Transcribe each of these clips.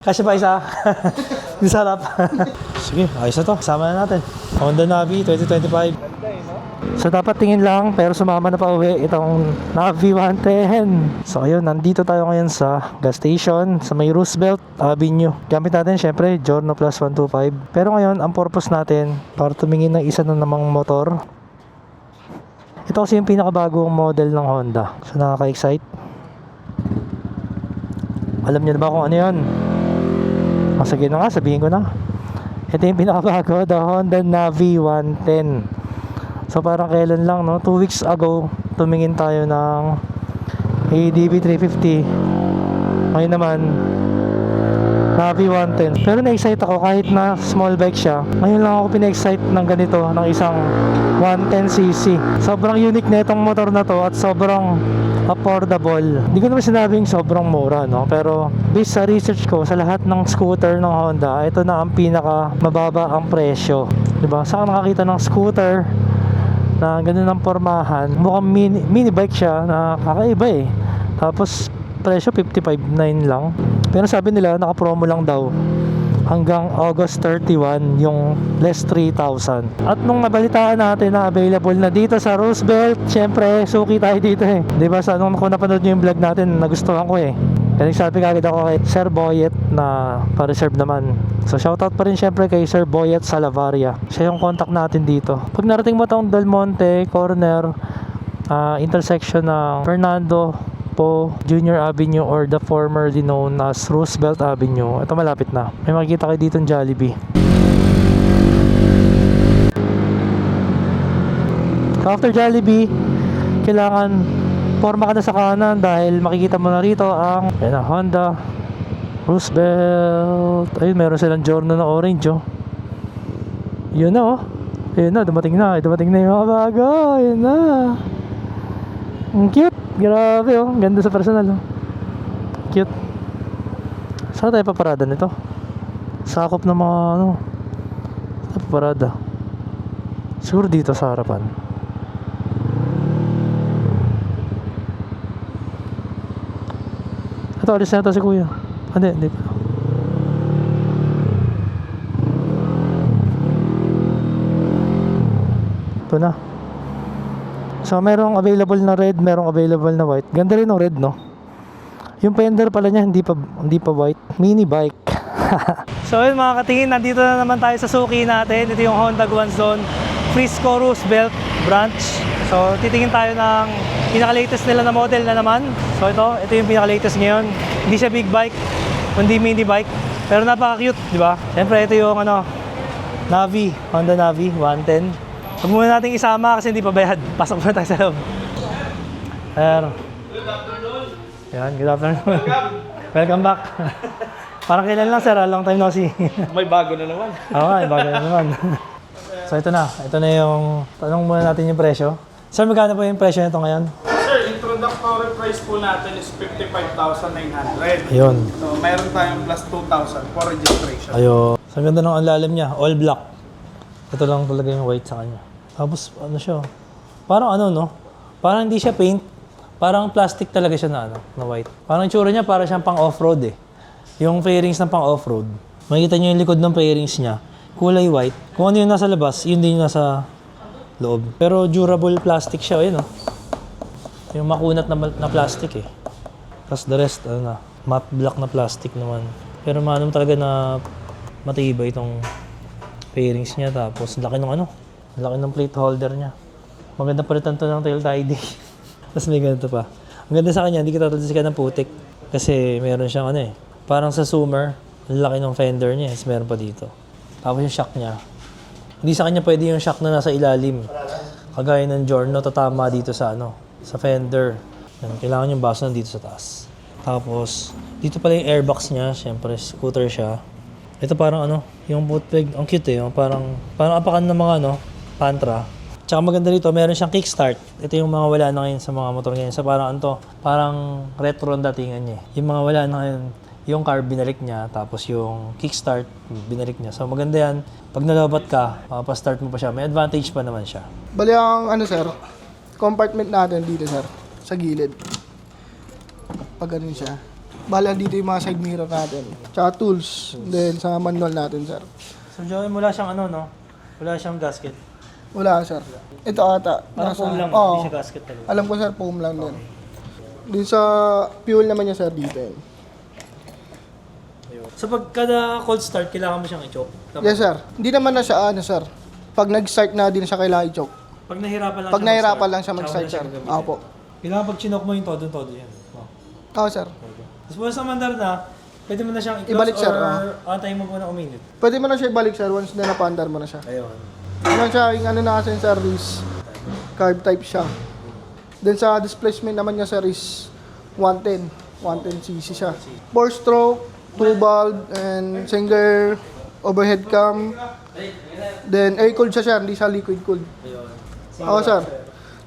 Kasi pa isa. Di sarap. Sige, ayos na to. Sama na natin. Honda Navi 2025. So dapat tingin lang pero sumama na pa uwi itong Navi 110. So ayun, nandito tayo ngayon sa gas station sa may Roosevelt Avenue. Gamit natin syempre Giorno Plus 125. Pero ngayon, ang purpose natin para tumingin ng isa na namang motor. Ito kasi yung pinakabagong model ng Honda. So nakaka-excite. Alam niyo na ba kung ano yun? O sige na nga, sabihin ko na. Ito yung pinakabago, the Honda Navi 110. So parang kailan lang, no? 2 weeks ago, tumingin tayo ng ADB 350. Ngayon naman, Navi 110. Pero na-excite ako kahit na small bike siya. Ngayon lang ako pina-excite ng ganito, ng isang 110cc. Sobrang unique na itong motor na to at sobrang affordable. Hindi ko naman sinabing sobrang mura, no? Pero based sa research ko, sa lahat ng scooter ng Honda, ito na ang pinaka mababa ang presyo. 'Di ba? Saan ka nakakita ng scooter na ganun ang pormahan? Mukhang mini, mini bike siya na kakaiba eh. Tapos presyo 55.9 lang. Pero sabi nila naka-promo lang daw hanggang August 31 yung less 3,000. At nung nabalitaan natin na available na dito sa Roosevelt, syempre suki tayo dito eh. 'Di ba sa nung kung napanood niyo yung vlog natin, nagustuhan ko eh. Kaya nagsabi kagad ako kay Sir Boyet na pa-reserve naman. So shoutout pa rin syempre kay Sir Boyet Salavaria. Siya yung contact natin dito. Pag narating mo tong Del Monte corner, ah, intersection ng Fernando po Junior Avenue or the formerly known as Roosevelt Avenue. Ito malapit na. May makikita kayo dito ng Jollibee. After Jollibee, kailangan forma ka na sa kanan dahil makikita mo na rito ang ayan na, Honda Roosevelt. Ayun, meron silang Giorno na orange oh. Yun na oh. Ayun na, dumating na. Dumating na yung mga bago. Ayun na. Ang cute. Grabe oh. Ganda sa personal oh. Cute. Saan tayo paparada nito? Sakop ng mga ano. Paparada? Siguro dito sa harapan. Ito, alis na ito si kuya. Ah, Hindi, hindi pa. Ito na. So, merong available na red, merong available na white. Ganda rin ng red, no? Yung fender pala niya, hindi pa, hindi pa white. Mini bike. so, yun mga katingin, nandito na naman tayo sa suki natin. Ito yung Honda Guanzon Frisco Roosevelt branch. So, titingin tayo ng pinaka-latest nila na model na naman. So, ito, ito yung pinaka-latest ngayon. Hindi siya big bike, kundi mini bike. Pero napaka-cute, di ba? Siyempre, ito yung ano, Navi, Honda Navi 110. Huwag muna natin isama kasi hindi pa bayad. Pasok muna tayo sa loob. Ayan. Yan, good afternoon. Welcome back. Parang kailan lang sir, long time no see. May bago na naman. Oo nga, bago na naman. so ito na, ito na yung, tanong muna natin yung presyo. Sir, magkano po yung presyo nito ngayon? Sir, introductory price po natin is 55,900. Ayun. So, meron tayong plus 2,000 for registration. Ayo. Sa ganda ng ang lalim niya, all black. Ito lang talaga yung white sa kanya. Tapos ano siya? Parang ano no? Parang hindi siya paint. Parang plastic talaga siya na ano, na white. Parang yung tsura niya para siyang pang off-road eh. Yung fairings ng pang off-road. Makikita niyo yung likod ng fairings niya. Kulay white. Kung ano yung nasa labas, yun din yung nasa loob. Pero durable plastic siya, yun oh. Yung makunat na, na plastic eh. Tapos the rest, ano na, matte black na plastic naman. Pero maano talaga na matibay itong fairings niya. Tapos laki ng ano, laki ng plate holder niya. Maganda palitan to ng tail tidy. Tapos may ganito pa. Ang ganda sa kanya, hindi kita tatalsikan ng putik. Kasi meron siyang ano eh, parang sa ang laki ng fender niya, is meron pa dito. Tapos yung shock niya, hindi sa kanya pwede yung shock na nasa ilalim. Kagaya ng Giorno, tatama dito sa ano, sa fender. Kailangan yung baso nandito sa taas. Tapos, dito pala yung airbox niya, syempre scooter siya. Ito parang ano, yung bootleg, ang cute eh, parang, parang apakan ng mga ano, pantra. Tsaka maganda rito, meron siyang kickstart. Ito yung mga wala na ngayon sa mga motor ngayon. So parang ano to, parang retro ang datingan niya. eh. Yung mga wala na ngayon, yung car binalik niya, tapos yung kickstart binalik niya. So maganda yan. Pag nalobat ka, mapapastart mo pa siya. May advantage pa naman siya. Bali ang ano sir, compartment natin dito sir, sa gilid. Pag ganun siya. Bala dito yung mga side mirror natin. Tsaka tools. Then sa manual natin, sir. So, Joey, wala siyang ano, no? Wala siyang gasket. Wala, sir. Ito ata. Parang foam lang, hindi siya gasket talaga. Alam ko, sir, foam lang din. Din sa fuel naman niya, sir, dito. yun. So, pag kada cold start, kailangan mo siyang i-choke. Yes, sir. Hindi naman na siya, ano, sir. Pag nag-start na, din siya kailangan i-choke. Pag nahirapan lang Pag siya nahirapan mag-start, lang siya tsaka mag-start, mo na sir. gagamitin. Opo. Kailangan pag chinok mo yung todo-todo yan. Oh. Oo, sir. Tapos once na mandar na, pwede mo na siyang i-close Ibalik, sir, or antayin mo muna uminit. Pwede mo na siya ibalik, sir, once na napandar mo na siya. Ayun. Ano siya, yung ano na kasi sir is carb type siya. Then sa displacement naman niya sir is 110. 110cc siya. 4 stroke, 2 valve, and single overhead cam. Then air cooled siya sir, hindi siya liquid cooled. Oo sir.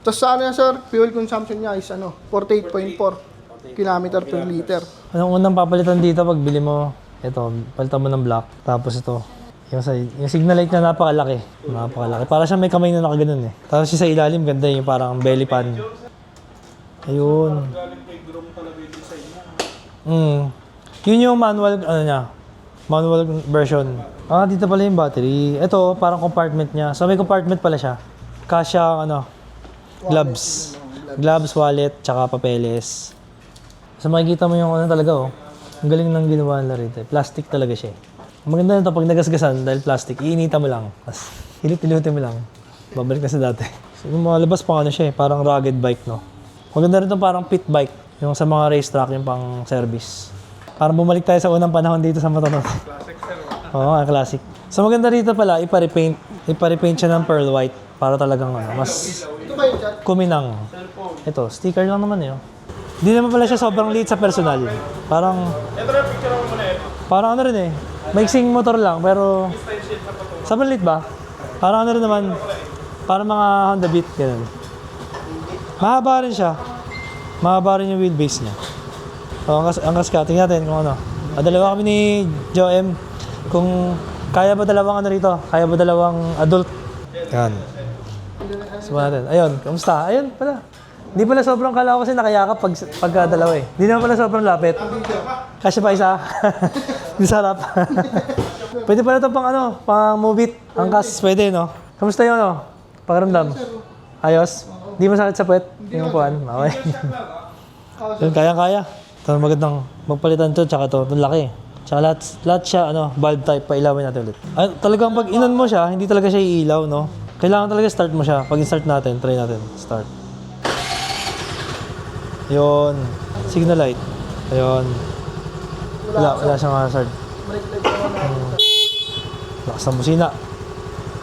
Tapos sa ano sir, fuel consumption niya is ano, 48.4 kilometer per liter. Anong unang papalitan dito pag bili mo, ito, palitan mo ng black. Tapos ito, yung, yung signal light na napakalaki. Napakalaki. Para siya may kamay na nakaganon eh. Tapos yung sa ilalim, ganda yung parang belly pan. Ayun. Mm. Yun yung manual, ano niya, manual version. Ah, dito pala yung battery. Ito, parang compartment niya. So may compartment pala siya. Kasya, ano, gloves. Gloves, wallet, tsaka papeles. So makikita mo yung ano talaga, oh. Ang galing ng ginawa nila rito. eh. Plastic talaga siya. eh. Ang maganda nito pag nagasgasan dahil plastic, iinita mo lang. Tapos hilit-hilutin mo lang. Babalik na sa dati. So, yung mga labas pang ano siya eh, parang rugged bike, no? Maganda rin itong parang pit bike. Yung sa mga racetrack, yung pang service. Parang bumalik tayo sa unang panahon dito sa Matotot. Classic sir. Oo, nga, classic. So maganda rito pala, ipa-repaint. Ipa-repaint siya ng pearl white para talagang ano, mas Ito kuminang. Ito, sticker lang naman yun. Hindi naman pala siya sobrang liit sa personal. Parang, Ito na, picture mo muna ito. parang ano rin eh. Mixing motor lang, pero sa liit ba? Parang ano rin naman, parang mga Honda Beat, ganun. Mahaba rin siya. Mahaba rin yung wheelbase niya. So, ang, kas ang kaska, tingnan natin kung ano. Ah, dalawa kami ni Joe M. Kung kaya ba dalawang ano rito? Kaya ba dalawang adult? Yan. Subukan natin. Ayun, kamusta? Ayun pala. Hindi pala sobrang kala ko kasi nakayakap pag, pagka dalawa eh. Hindi naman pala sobrang lapit. Kasi pa isa. Hindi sarap. pwede pala ito pang ano, pang move it. Angkas, pwede no? Kamusta yun no? Pakiramdam? Ayos? Hindi masakit sa puwet? Yung kuhan? Okay. Yun, kaya-kaya. Ito magandang magpalitan to, tsaka to, itong laki. Tsaka lahat, lahat siya, ano, bulb type, pailawin natin ulit. Ay, talagang pag inon mo siya, hindi talaga siya iilaw, no? Kailangan talaga start mo siya. Pag start natin, try natin. Start. Yun. Signal light. Ayun. Wala, wala siyang hazard. Brake light naman na. Lakas ng busina.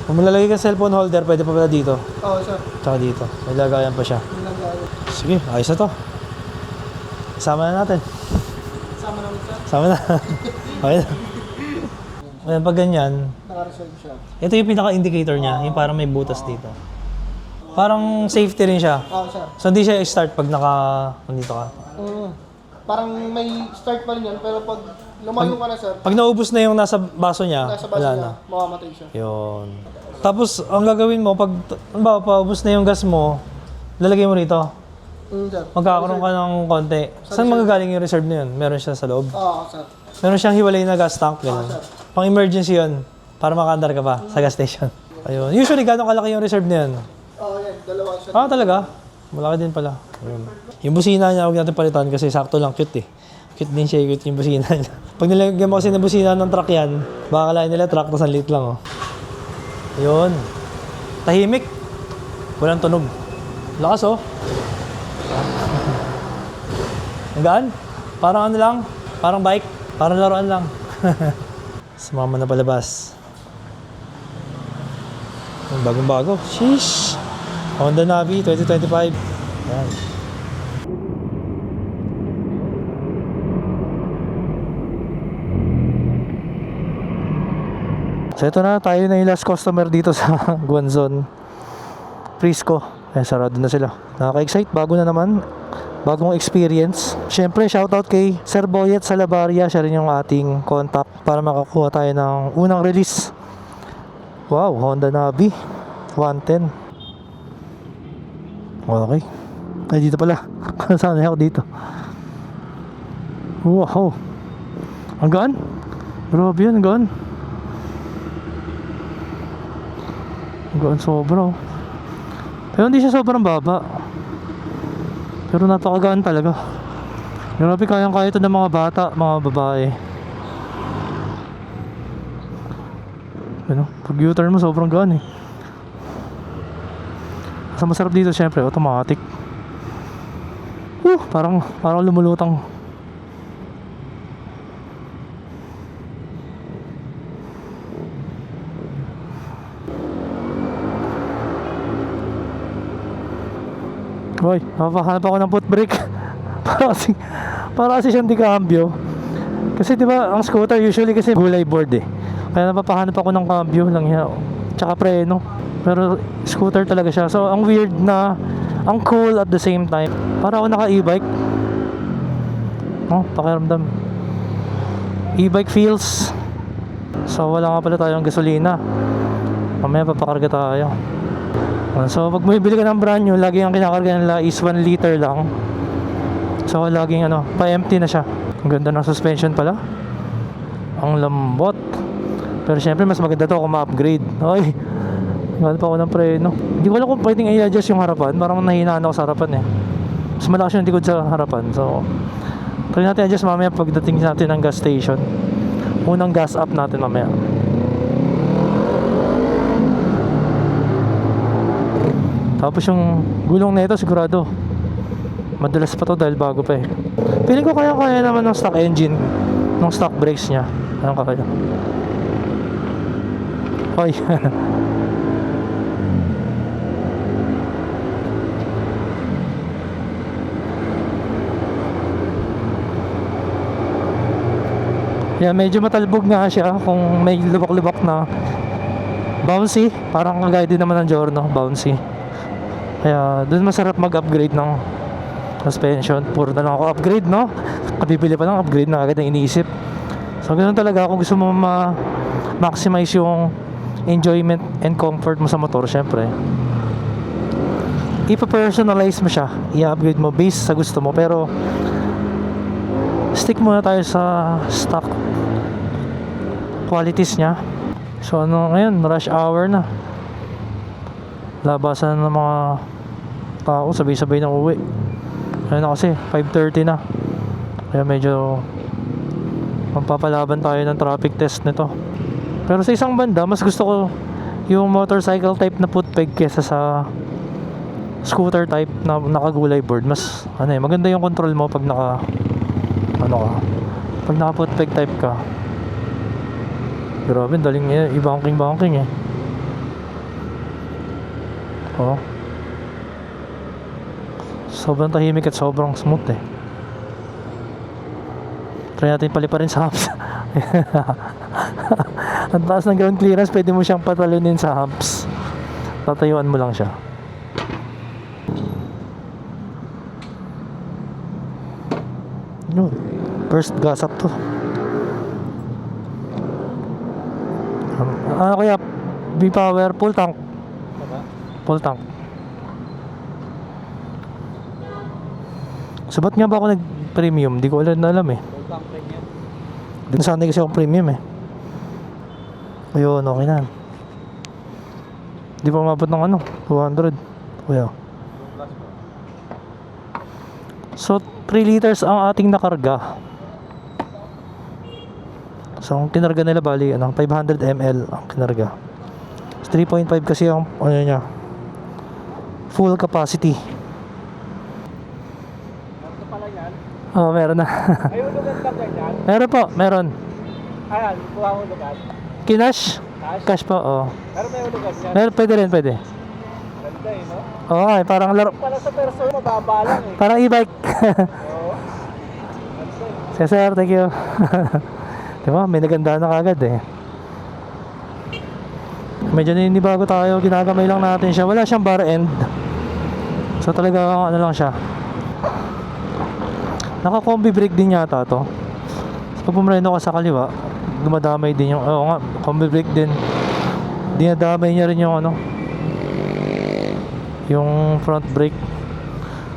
Kung malalagay ka cellphone holder, pwede pa pala dito. Oo sir. Tsaka dito. May lagayan pa siya. Gawin. Sige, ayos na to. Sama na natin. Sama naman sir. Sama na. okay na. Ayan, pag ganyan, Naka-reserve siya. ito yung pinaka-indicator niya, yung parang may butas dito. Parang safety rin siya. Oo sir. So hindi siya start pag naka, nandito ka. Mm. Parang may start pa rin yan, pero pag lumayo ka na sir, Pag naubos na yung nasa baso niya, nasa base wala niya, na. mamamatay siya. Yun. Tapos, ang gagawin mo, pag, ano ba, paubos na yung gas mo, lalagay mo rito. Mm, sir. Magkakaroon ka ng konti. Saan magagaling yung reserve na yun? Meron siya sa loob. Oo sir. Meron siyang hiwalay na gas tank, gano'n. Pang emergency yun, para makandar ka pa sa gas station. Ayun. Usually, gano'ng kalaki yung reserve na yun? Oo yan, dalawa siya. Ah, talaga? Malaki din pala. Ayun. Yung busina niya, huwag natin palitan kasi sakto lang, cute eh. Cute din siya, cute yung busina niya. Pag nilagyan mo kasi ng busina ng truck yan, baka kalahin nila truck, tapos ang liit lang oh. Ayun. Tahimik. Walang tunog. Lakas oh. Ang gaan. Parang ano lang, parang bike, parang laruan lang. Sumama na palabas. Bagong-bago. Sheesh! Honda Navi 2025. Yan. So ito na, tayo na yung last customer dito sa Guanzon. Prisco. Eh, sarado na sila. Nakaka-excite, bago na naman. Bagong experience. Siyempre, shoutout kay Sir Boyet Salabaria. Siya rin yung ating contact para makakuha tayo ng unang release. Wow, Honda Navi. 110. Okay. Ay, dito pala. Saan ako dito? Wow. Ang gaan? Grabe yan, ang gaan. Ang gaan sobra. oh. Pero hindi siya sobrang baba. Pero napakagaan talaga. Grabe, kayang-kaya ito ng mga bata, mga babae. Ano, pag U-turn mo, sobrang gaan eh. Sa masarap dito, syempre, automatic. Whew, parang, parang lumulutang. Hoy, mapahanap ako ng foot brake. para kasi, para kasi siyang di cambio. Kasi di ba ang scooter usually kasi gulay board eh. Kaya napapahanap ako ng cambio lang yan. Tsaka preno. Pero scooter talaga siya. So ang weird na, ang cool at the same time. Para ako naka e-bike. Oh, pakiramdam. E-bike feels. So wala nga pala tayong gasolina. Mamaya papakarga tayo. So pag bumibili ka ng brand new, lagi ang kinakarga nila is 1 liter lang. So laging ano, pa-empty na siya. Ang ganda ng suspension pala. Ang lambot. Pero syempre mas maganda to kung ma-upgrade. Ay, Gano'n pa ako ng preno. Hindi ko alam kung pwedeng i-adjust yung harapan. Parang nahinaan ako sa harapan eh. Mas malakas yung likod sa harapan. So, try natin adjust mamaya pagdating natin ng gas station. Unang gas up natin mamaya. Tapos yung gulong na ito sigurado madalas pa to dahil bago pa eh. Feeling ko kaya kaya naman ng stock engine ng stock brakes niya. Anong kaya? Hoy. Yeah, medyo matalbog nga siya kung may lubak-lubak na bouncy. Parang kagaya din naman ng Giorno, bouncy. Kaya doon masarap mag-upgrade ng suspension. Puro na lang ako upgrade, no? Kabibili pa lang upgrade na agad ang iniisip. So, ganun talaga kung gusto mo ma-maximize yung enjoyment and comfort mo sa motor, syempre. Ipa-personalize mo siya. I-upgrade mo based sa gusto mo. Pero, stick muna tayo sa stock qualities niya. So, ano ngayon? Rush hour na. Labasan ng mga tao, sabay-sabay na uwi. Ayun na kasi, 5.30 na. Kaya medyo magpapalaban tayo ng traffic test nito. Pero sa isang banda, mas gusto ko yung motorcycle type na footpeg kesa sa scooter type na nakagulay board. Mas, ano eh, maganda yung control mo pag naka, ano ka, pag naka footpeg type ka. Grabe, daling eh, i-banking-banking eh. Oh. Sobrang tahimik at sobrang smooth eh. Try natin paliparin sa humps. Ang taas ng ground clearance, pwede mo siyang patalunin sa humps. Tatayuan mo lang siya. Yun. First gas up to. Ano kaya? B-Power full tank. Full tank. So ba't nga ba ako nag-premium? Di ko alam na alam eh. Nasanay kasi akong premium eh. Ayun, okay na. Di pa umabot ng ano, 200. Kuya. So, 3 liters ang ating nakarga. So, ang kinarga nila bali, ano, 500 ml ang kinarga. 3.5 kasi ang, ano niya, full capacity. Oo, oh, meron na. May ulugan ka ganyan? meron po, meron. Ayan, kuha mo ulugan. Kinash? Cash? Cash po, oo. Pero may ulugan yan. Meron, pwede rin, pwede. Ganda eh, no? Oo, eh, parang laro, Para sa person, mababa lang eh. parang e-bike. Oo. Sige, sir, thank you. diba, may naganda na kagad eh. Medyo naninibago tayo, ginagamay lang natin siya. Wala siyang bar end. So talaga ano lang siya. Naka-combi brake din yata to. So, pag pumreno ka sa kaliwa, dumadamay din yung, oo nga, combi brake din. Dinadamay niya rin yung ano, yung front brake.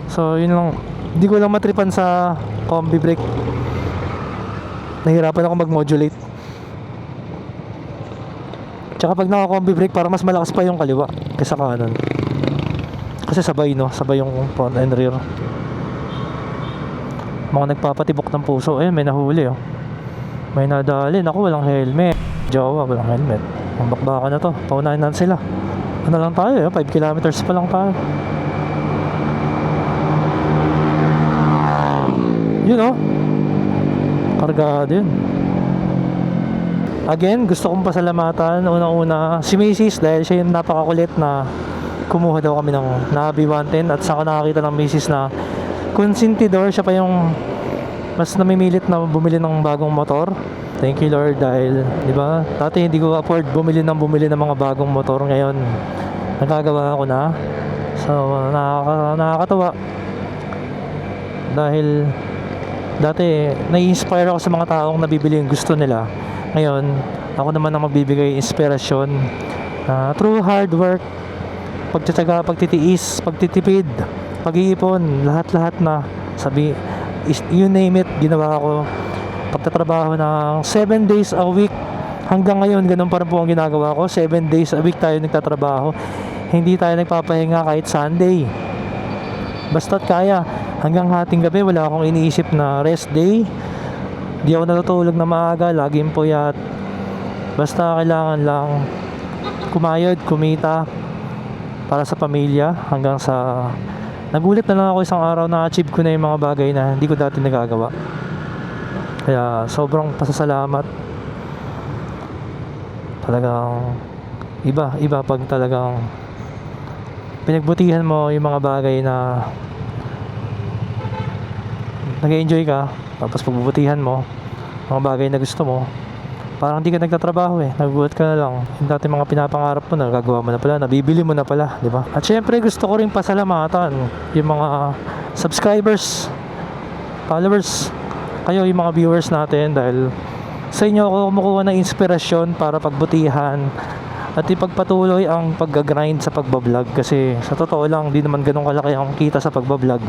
So, yun lang. Hindi ko lang matripan sa combi brake. Nahirapan ako mag-modulate. Tsaka pag naka-combi brake, para mas malakas pa yung kaliwa kaysa kanan. Kasi sabay, no? Sabay yung front and rear. Mga nagpapatibok ng puso. Eh, may nahuli, oh. May nadali. Naku, walang helmet. Jawa, walang helmet. Ang bakbaka na to. Paunahin na sila. Ano lang tayo, eh? 5 kilometers pa lang tayo. Yun, oh. Kargado yun. Again, gusto kong pasalamatan unang-una si Macy's dahil siya yung napakakulit na kumuha daw kami ng Nabi 110 at saka nakakita ng Macy's na konsentidor siya pa yung mas namimilit na bumili ng bagong motor. Thank you Lord dahil, di ba? Dati hindi ko afford bumili ng bumili ng mga bagong motor ngayon. Nagagawa ko na. So, nakaka, nakakatawa. Dahil dati nai-inspire ako sa mga taong nabibili yung gusto nila. Ngayon, ako naman ang magbibigay inspirasyon na through hard work, pagtsatsaga, pagtitiis, pagtitipid, pag-iipon, lahat-lahat na sabi, is, you name it, ginawa ko. Pagtatrabaho ng 7 days a week, hanggang ngayon, ganun pa rin po ang ginagawa ko. 7 days a week tayo nagtatrabaho. Hindi tayo nagpapahinga kahit Sunday. Basta't kaya, hanggang hating gabi, wala akong iniisip na rest day. Di ako natutulog na maaga, laging puyat. Basta kailangan lang kumayod, kumita para sa pamilya hanggang sa nagulit na lang ako isang araw na achieve ko na yung mga bagay na hindi ko dati nagagawa. Kaya sobrang pasasalamat. Talagang iba, iba pag talagang pinagbutihan mo yung mga bagay na nag-enjoy ka tapos pagbubutihan mo mga bagay na gusto mo parang hindi ka nagtatrabaho eh nagugulat ka na lang. Yung dati mga pinapangarap mo nagagawa mo na pala nabibili mo na pala di ba? At syempre gusto ko rin pasalamatan yung mga subscribers followers kayo yung mga viewers natin dahil sa inyo ako kumukuha ng inspirasyon para pagbutihan at ipagpatuloy ang pag-grind sa pagbablog. Kasi sa totoo lang di naman ganun kalaki ang kita sa pagbablog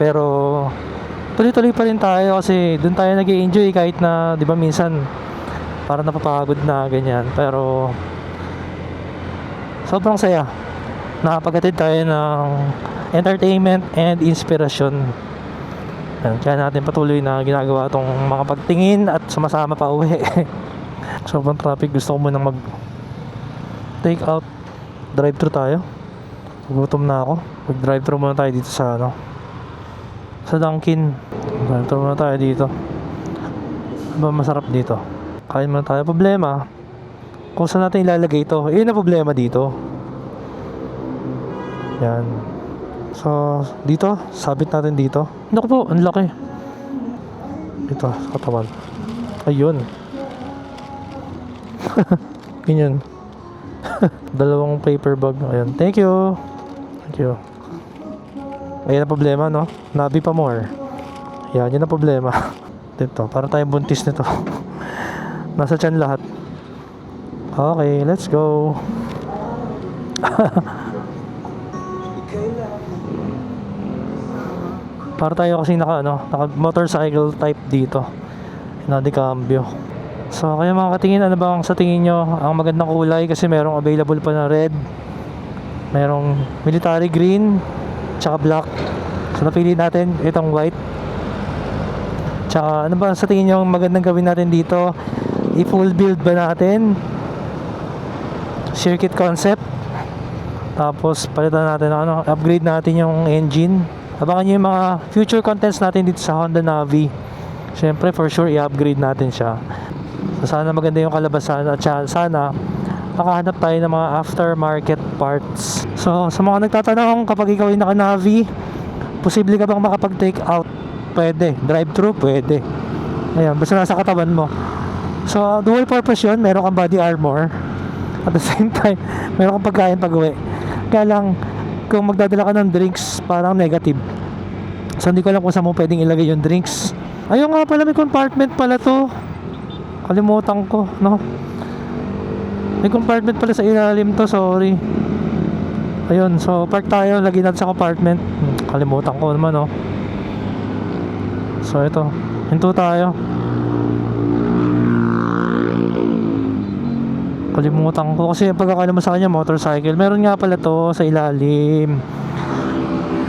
pero tuloy-tuloy pa rin tayo kasi doon tayo nag enjoy kahit na 'di ba minsan parang napapagod na ganyan. Pero sobrang saya. Nakapaghatid tayo ng entertainment and inspiration kaya natin patuloy na ginagawa tong mga pagtingin at sumasama pa uwi. Sobrang traffic. Gusto ko munang mag take out. Drive thru tayo. Gutom na ako. Mag drive thru muna tayo dito sa ano sa Dunkin. Thru muna tayo dito. Ba masarap dito? Kain muna tayo. Problema kung saan natin ilalagay ito yun ang problema dito. Yan. So dito? Sabit natin dito? Naku po ang laki. Dito sa katawan. Ayun. Ganyan. Dalawang paper bag. Ayun thank you. Thank you ayun ang problema no? Nabi pa more. Yan yun ang problema. Dito para tayo buntis nito. Nasa tiyan lahat. Okay let's go. Para tayo kasi naka ano naka motorcycle type dito. Na di cambio. So, kaya mga katingin, ano ba ang sa tingin nyo? Ang magandang kulay? Kasi merong available pa na red, merong military green, tsaka black. So, napili natin itong white. Tsaka, ano ba sa tingin nyo ang magandang gawin natin dito? I-full build ba natin? Circuit concept. Tapos, palitan natin, ano, upgrade natin yung engine. Abangan nyo yung mga future contents natin dito sa Honda Navi. Siyempre, for sure, i-upgrade natin siya. So, sana maganda yung kalabasan at sana makahanap tayo ng mga aftermarket parts. So, sa mga nagtatanong kapag ikaw ay naka-Navi, posible ka bang makapag-take out? Pwede. Drive-thru? Pwede. Ayan, basta nasa katawan mo. So, dual purpose yun. Meron kang body armor. At the same time, meron kang pagkain pag uwi. Kaya lang, kung magdadala ka ng drinks, parang negative. So, hindi ko alam kung saan mo pwedeng ilagay yung drinks. Ayun nga pala, may compartment pala to. Kalimutan ko, no? May compartment pala sa ilalim to, sorry. Ayun, so park tayo, lagyan natin sa compartment. Hmm, Kalimutan ko naman, no? So ito, Hinto tayo. Kalimutan ko kasi pag akala mo sa kanya motorcycle. Meron nga pala to sa ilalim.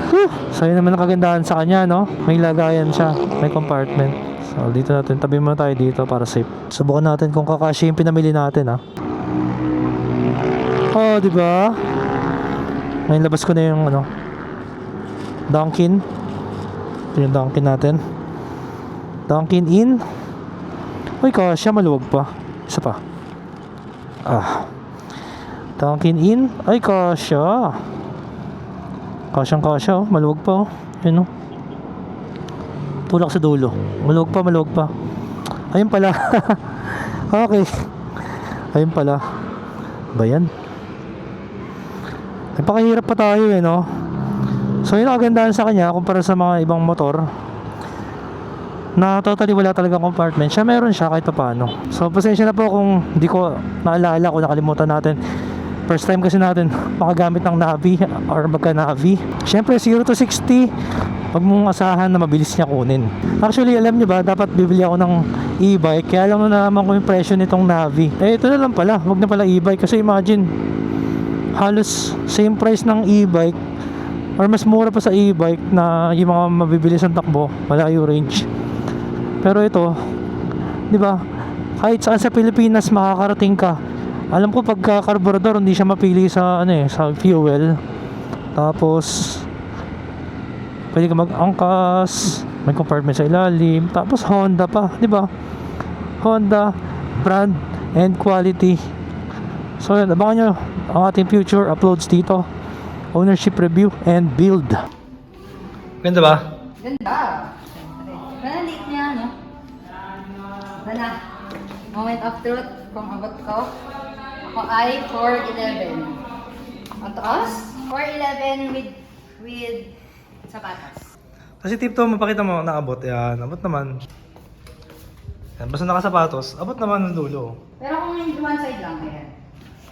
Whew! So yun naman ang kagandahan sa kanya, no? May lagayan siya. May compartment. So dito natin, tabi muna tayo dito para safe. Subukan natin kung kakasya yung pinamili natin, ha? Oh, di ba? Ngayon labas ko na yung ano, Dunkin. Ito yung Dunkin natin. Dunkin in. Uy, kasya, maluwag pa. Isa pa. Ah. Dunkin in. Ay, kasya. Kasyang kasya, oh. Maluwag pa, oh. Yun, oh. Tulak sa dulo. Maluwag pa, maluwag pa. Ayun pala. okay. Ayun pala. Ba yan? Nagpakahirap pa tayo eh, no? So yun ang kagandahan sa kanya kumpara sa mga ibang motor na totally wala talagang compartment. Siya meron siya kahit pa paano. So pasensya na po kung hindi ko naalala kung nakalimutan natin. First time kasi natin makagamit ng Navi or magka Navi. Siyempre 0 to 60 Huwag mong asahan na mabilis niya kunin. Actually, alam niyo ba, dapat bibili ako ng e-bike. Kaya alam na naman ko yung presyo nitong Navi. Eh, ito na lang pala. Huwag na pala e-bike. Kasi imagine, halos same price ng e-bike or mas mura pa sa e-bike na yung mga mabibilis ang takbo, malayo range. Pero ito, 'di ba? Kahit saan sa Pilipinas makakarating ka. Alam ko pagka carburetor hindi siya mapili sa ano eh, sa fuel. Tapos pwede ka mag-angkas, may compartment sa ilalim, tapos Honda pa, 'di ba? Honda brand and quality. So yun, abangan nyo ang ating future uploads dito. Ownership review and build. Ganda ba? Ganda. Late niya, no? Ganda. Moment of truth kung abot ko. Ako ay 4'11". Ang taas? 4'11 with, with sapatos. Kasi tip to, mapakita mo, nakabot. Yan, abot naman. Yan, basta nakasapatos, abot naman ng dulo. Pero kung yung one side lang, ayan.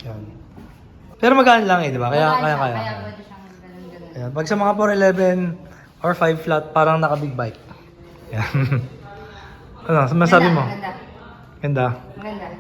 Yan. Pero magaan lang eh, di ba? Kaya, kaya, kaya. Kaya pwede siyang ganun-ganun. Ayan. Pag sa mga 411 or 5 flat, parang naka-big bike. Yan. ano, masabi mo? Ganda, Ganda. Ganda.